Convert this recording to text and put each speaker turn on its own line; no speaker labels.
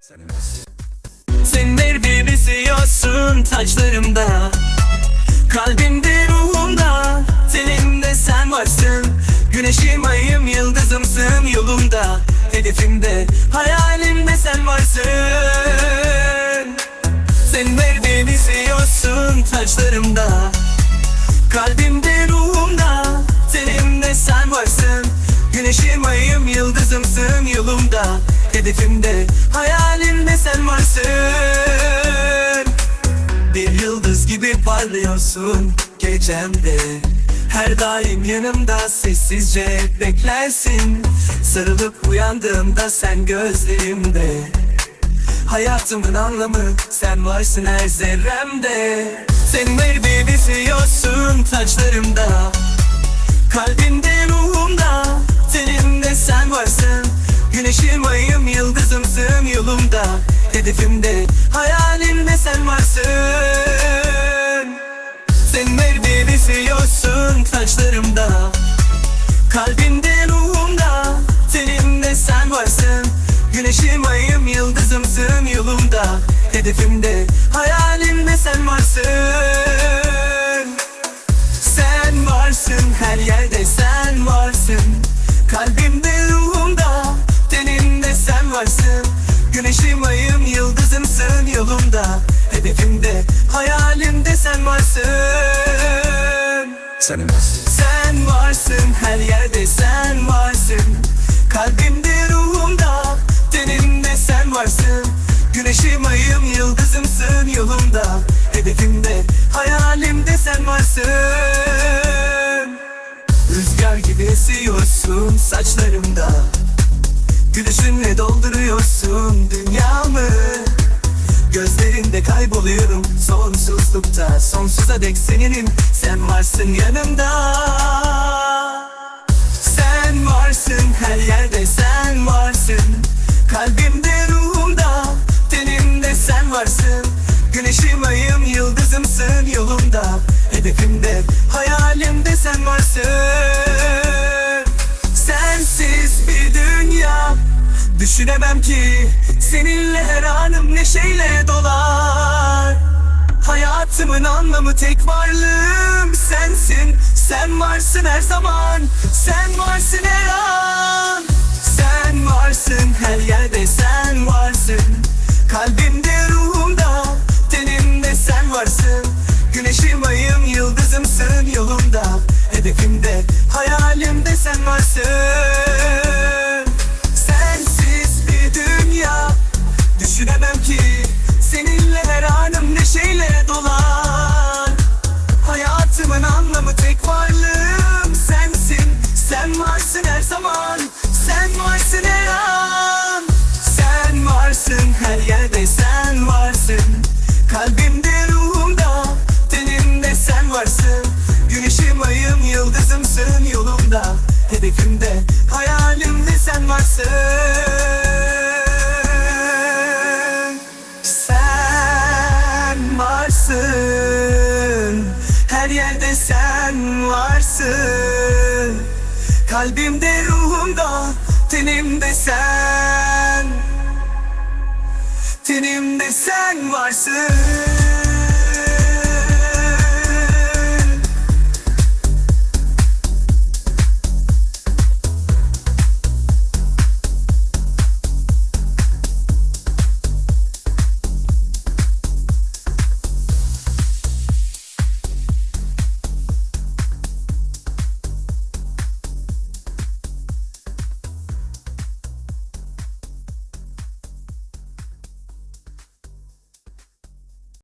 Sen bir esiyorsun taçlarımda. Kalbimde ruhumda Tenimde sen varsın. Güneşim ayım yıldızımsın yolumda Hedefimde hayalimde sen varsın. Sen bir esiyorsun taçlarımda. Kalbimde ruhumda Tenimde sen varsın. Güneşim ayım yıldızımsın yolumda Hedefimde hayalimde sen varsın. Bir yıldız gibi parlıyorsun gecemde. Her daim yanımda sessizce beklersin. Sarılıp uyandığımda sen gözlerimde. Hayatımın anlamı sen varsın her zerremde. Sen bir esiyorsun taçlarımda. Kalbimde ruhumda Güneşim ayım yıldızımsın yolumda. Hedefimde hayalimde sen varsın. Sen bir esiyorsun taçlarımda Kalbimde ruhumda Tenimde sen varsın. Güneşim ayım yıldızımsın yolumda. Hedefimde hayalimde sen varsın varsın Güneşim ayım yıldızımsın yolumda. Hedefimde hayalimde sen varsın.
Sen
sen varsın her yerde sen varsın. Kalbimde ruhumda tenimde sen varsın. Güneşim ayım yıldızımsın yolumda. Hedefimde hayalimde sen varsın. Rüzgar gibi esiyorsun saçlarımda Gülüşünle dolduruyorsun dünyamı. Gözlerinde kayboluyorum sonsuzlukta Sonsuza dek seninim. Sen varsın yanımda. Sen varsın her yerde sen varsın. Kalbimde ruhumda tenimde sen varsın. Güneşim ayım yıldızımsın yolumda Hedefimde hayalimde sen varsın Düşünemem ki Seninle her anım neşeyle dolar. Hayatımın anlamı tek varlığım sensin. Sen varsın her zaman. Sen varsın her an. Sen varsın her yerde sen varsın. Kalbimde ruhumda Tenimde sen varsın. Güneşim ayım yıldızımsın yolumda Hedefimde Hedefimde hayalimde sen varsın. Sen varsın Her yerde sen varsın. Kalbimde ruhumda Tenimde sen. Tenimde sen varsın